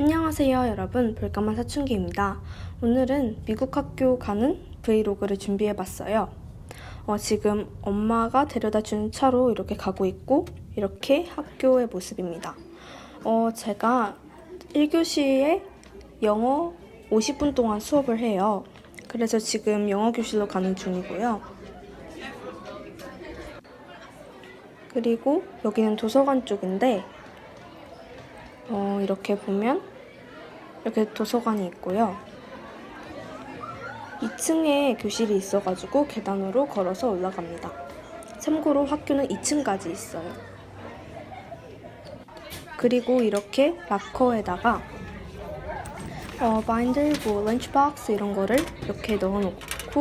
안녕하세요 여러분 볼까만 사춘기입니다. 오늘은 미국 학교 가는 브이로그를 준비해봤어요. 어, 지금 엄마가 데려다 준 차로 이렇게 가고 있고 이렇게 학교의 모습입니다. 어, 제가 1교시에 영어 50분 동안 수업을 해요. 그래서 지금 영어 교실로 가는 중이고요. 그리고 여기는 도서관 쪽인데 어, 이렇게 보면 이렇게 도서관이 있고요. 2층에 교실이 있어가지고 계단으로 걸어서 올라갑니다. 참고로 학교는 2층까지 있어요. 그리고 이렇게 락커에다가 어, 바인더, 뭐 런치박스 이런 거를 이렇게 넣어놓고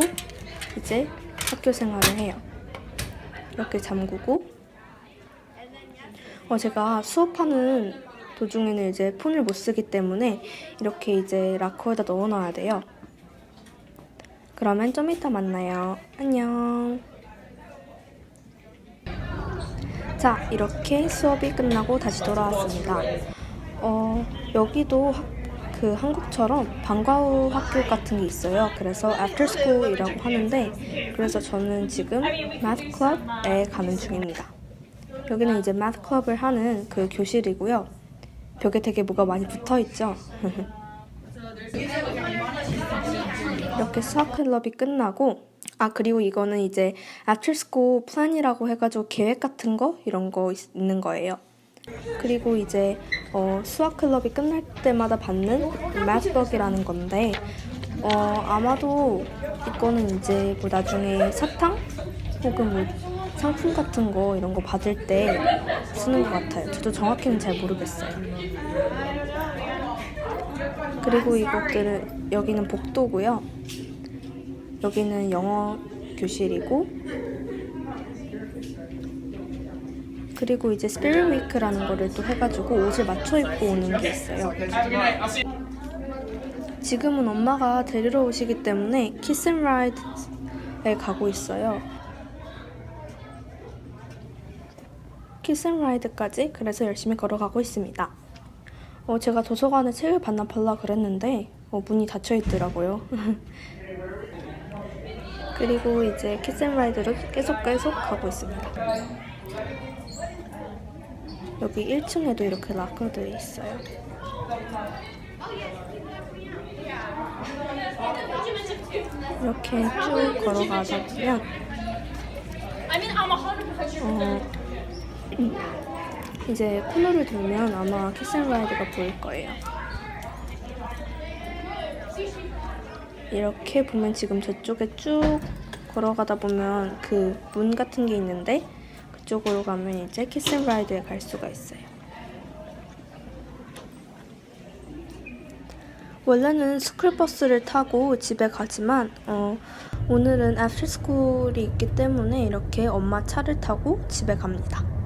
이제 학교 생활을 해요. 이렇게 잠그고 어, 제가 수업하는 도중에는 이제 폰을 못 쓰기 때문에 이렇게 이제 락커에다 넣어놔야 돼요. 그러면 좀 이따 만나요. 안녕. 자, 이렇게 수업이 끝나고 다시 돌아왔습니다. 어, 여기도 학- 그 한국처럼 방과 후 학교 같은 게 있어요. 그래서 after school이라고 하는데, 그래서 저는 지금 math club에 가는 중입니다. 여기는 이제 math club을 하는 그 교실이고요. 벽에 되게 뭐가 많이 붙어 있죠. 이렇게 수학 클럽이 끝나고 아 그리고 이거는 이제 school plan이라고 해가지고 계획 같은 거 이런 거 있- 있는 거예요. 그리고 이제 어, 수학 클럽이 끝날 때마다 받는 mathbook이라는 건데 어, 아마도 이거는 이제 뭐 나중에 사탕 혹은 뭐 상품 같은 거 이런 거 받을 때 쓰는 것 같아요. 저도 정확히는 잘 모르겠어요. 그리고 이것들은 여기는 복도고요. 여기는 영어 교실이고 그리고 이제 스피릿 위크라는 거를 또 해가지고 옷을 맞춰 입고 오는 게 있어요. 지금은 엄마가 데리러 오시기 때문에 키스앤라이드에 가고 있어요. 키스앤라이드까지 그래서 열심히 걸어가고 있습니다. 어, 제가 도서관에 책을 반납하려 그랬는데 어, 문이 닫혀 있더라고요. 그리고 이제 키스앤라이드로 계속 계속 가고 있습니다. 여기 1층에도 이렇게 락커들이 있어요. 이렇게 쭉 걸어가다 보면 어, 이제 코너를 돌면 아마 키스앤라이드가 보일 거예요. 이렇게 보면 지금 저쪽에 쭉 걸어가다 보면 그 문 같은 게 있는데 그쪽으로 가면 이제 키스앤라이드에 갈 수가 있어요. 원래는 스쿨버스를 타고 집에 가지만 어, 오늘은 애프터스쿨이 있기 때문에 이렇게 엄마 차를 타고 집에 갑니다.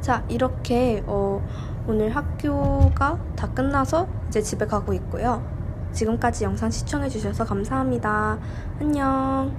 자, 이렇게 어, 오늘 학교가 다 끝나서 이제 집에 가고 있고요. 지금까지 영상 시청해주셔서 감사합니다. 안녕.